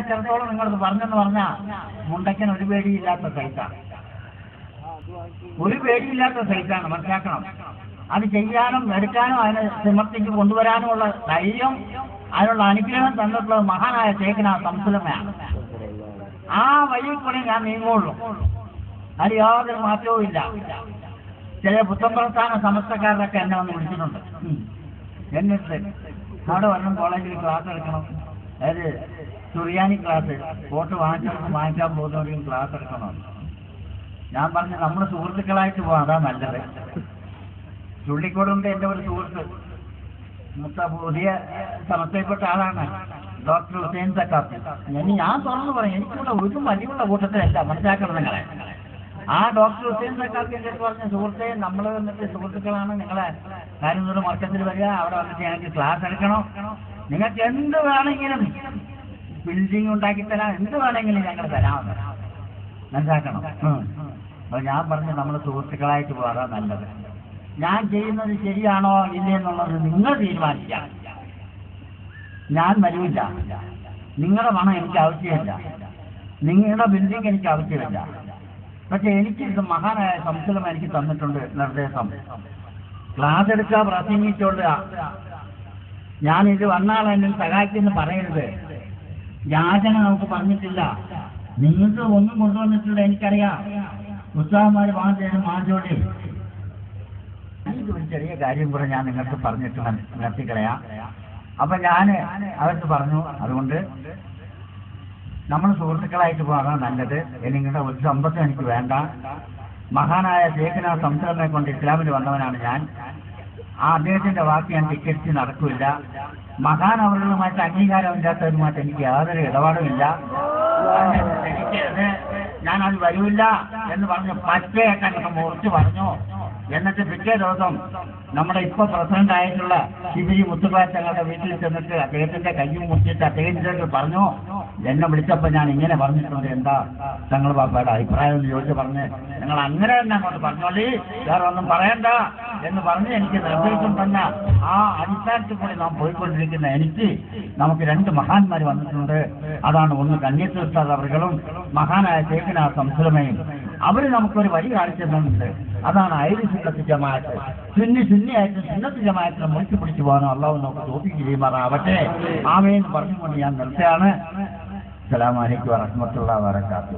ഇത്രത്തോളം നിങ്ങൾ പറഞ്ഞെന്ന് പറഞ്ഞാ മുണ്ടയ്ക്കൻ ഒരു പേടിയില്ലാത്ത സൈറ്റാണ് ഒരു പേടിയില്ലാത്ത സൈറ്റാണ് മനസ്സിലാക്കണം. അത് ചെയ്യാനും എടുക്കാനും അതിനെ സിമർത്തിക്ക് കൊണ്ടുവരാനുമുള്ള ധൈര്യം അതിനുള്ള അനുഗ്രഹം തന്നിട്ടുള്ളത് മഹാനായ ചേക്കന സംസുലമയാണ് ആ വഴി കൂടെ ഞാൻ നീങ്ങുള്ളൂ. അതിൽ യാതൊരു മാറ്റവും ഇല്ല. ചില പുത്തമ്പ്രസ്ഥാന സമസ്തക്കാരൊക്കെ എന്നെ വന്ന് വിളിച്ചിട്ടുണ്ട്. എന്നിട്ട് അവിടെ വരണം കോളേജിൽ ക്ലാസ് എടുക്കണം. അതായത് സുറിയാനി ക്ലാസ് ഫോട്ടോ വാങ്ങിച്ചു വാങ്ങിക്കാൻ പോകുന്നവരെയും ക്ലാസ് എടുക്കണം. ഞാൻ പറഞ്ഞ നമ്മുടെ സുഹൃത്തുക്കളായിട്ട് പോകാം അതാ നല്ലത്. ചുള്ളിക്കോടുണ്ട് എന്റെ ഒരു സുഹൃത്ത്. മുത്ത പുതിയ ആളാണ്. ഡോക്ടർ ഹുസൈൻ സക്കാത്ത് ഞാൻ ഞാൻ തുറന്നു പറയും എനിക്കിവിടെ ഒരു വലിയുള്ള കൂട്ടത്തിലല്ല മനസ്സിലാക്കണം നിങ്ങളെ. ആ ഡോക്ടർ ഹുസൈൻ സർക്കാർക്ക് എന്റെ പറഞ്ഞ സുഹൃത്തെ നമ്മൾ വന്നിട്ട് സുഹൃത്തുക്കളാണ് നിങ്ങളെ കാര്യങ്ങളുടെ മർക്കത്തിൽ വരിക അവിടെ വന്നിട്ട് ഞങ്ങൾക്ക് ക്ലാസ് എടുക്കണം. നിങ്ങൾക്ക് എന്ത് വേണമെങ്കിലും ബിൽഡിംഗ് ഉണ്ടാക്കി തരാം എന്ത് വേണമെങ്കിലും ഞങ്ങൾ തരാം. മനസ്സിലാക്കണം. അപ്പൊ ഞാൻ പറഞ്ഞു നമ്മൾ സുഹൃത്തുക്കളായിട്ട് പോകാറാ നല്ലത്. ഞാൻ ചെയ്യുന്നത് ശരിയാണോ ഇല്ലയെന്നുള്ളത് നിങ്ങൾ തീരുമാനിക്കാം ഞാൻ വരില്ല. നിങ്ങളുടെ പണം എനിക്ക് ആവശ്യമില്ല. നിങ്ങളുടെ ബിൽഡിംഗ് എനിക്ക് ആവശ്യമില്ല. പക്ഷെ എനിക്ക് ഇത് മഹാനായ സംസ്കൃതം എനിക്ക് തന്നിട്ടുണ്ട് നിർദ്ദേശം ക്ലാസ് എടുക്കുക പ്രസംഗിച്ചോളുക ഞാൻ ഇത് വന്നാൽ എന്നെ സഹായിക്കുന്നു പറയരുത്. യാചന നമുക്ക് പറഞ്ഞിട്ടില്ല. നിങ്ങൾക്ക് ഒന്നും കൊണ്ടുവന്നിട്ടില്ല എനിക്കറിയാം. ഉത്സാഹമാര് വാങ്ങിച്ചു മാറ്റോടെ ഒരു ചെറിയ കാര്യം കൂടെ ഞാൻ നിങ്ങൾക്ക് പറഞ്ഞിട്ട് നിർത്തിക്കളയാം. അപ്പൊ ഞാൻ അവർക്ക് പറഞ്ഞു. അതുകൊണ്ട് നമ്മൾ സുഹൃത്തുക്കളായിട്ട് പോകാൻ നല്ലത്. നിങ്ങളുടെ ഒരു സമ്പത്തും എനിക്ക് വേണ്ട. മഹാനായ ശേഖന സംസറിനെ കൊണ്ട് ഇസ്ലാമിൽ വന്നവനാണ് ഞാൻ. ആ അദ്ദേഹത്തിന്റെ വാക്ക് ഞാൻ ധിക്കരിച്ച് നടക്കില്ല. മഹാൻ അവരുമായിട്ട് അംഗീകാരമില്ലാത്തവരുമായിട്ട് എനിക്ക് യാതൊരു ഇടപാടുമില്ല. എനിക്കത് ഞാൻ അത് വരൂല്ല എന്ന് പറഞ്ഞു പച്ചയൊക്കെ അങ്ങോട്ട് മുറിച്ച് പറഞ്ഞു. എന്നിട്ട് പിറ്റേ ദിവസം നമ്മുടെ ഇപ്പൊ പ്രസിഡന്റ് ആയിട്ടുള്ള ശിവജി തങ്ങളുടെ വീട്ടിൽ ചെന്നിട്ട് അദ്ദേഹത്തിന്റെ കയ്യും മുറിച്ചിട്ട് അദ്ദേഹത്തിന്റെ പറഞ്ഞു എന്നെ വിളിച്ചപ്പോ ഞാൻ ഇങ്ങനെ പറഞ്ഞിട്ടുണ്ട്. എന്താ തങ്ങൾ പാപ്പയുടെ അഭിപ്രായം എന്ന് ചോദിച്ചു പറഞ്ഞ് നിങ്ങൾ അങ്ങനെ തന്നെ അങ്ങോട്ട് പറഞ്ഞോളി. വേറെ ഒന്നും പറയണ്ട. എന്ന് പറഞ്ഞ് എനിക്ക് നിർദ്ദേശം തന്നെ ആ അടിസ്ഥാനത്തിൽ കൂടി നാം പോയിക്കൊണ്ടിരിക്കുന്ന എനിക്ക് നമുക്ക് രണ്ട് മഹാന്മാർ വന്നിട്ടുണ്ട്. അതാണ് ഒന്ന് കന്യത്ത് അവർകളും മഹാനായ തേക്കിനാ സംസുരമയും അവർ നമുക്കൊരു വഴി കാണിച്ചു തന്നിട്ടുണ്ട്. അതാണ് അയൽ സുന്നത്ത് ജമാഅത്ത്. സുന്നി സുന്നിയായിട്ട് സുന്നത്ത് ജമാഅത്തിനെ മുറിച്ചു പിടിച്ചു പോകാനോ അള്ളാഹു നമുക്ക് തോപ്പിക്ക് ചെയ്യുമാറാവട്ടെ. ആമേന്ന് പറഞ്ഞുകൊണ്ട് ഞാൻ നിർത്തുകയാണ്. അസ്സലാമു അലൈക്കും വരക്കാത്തു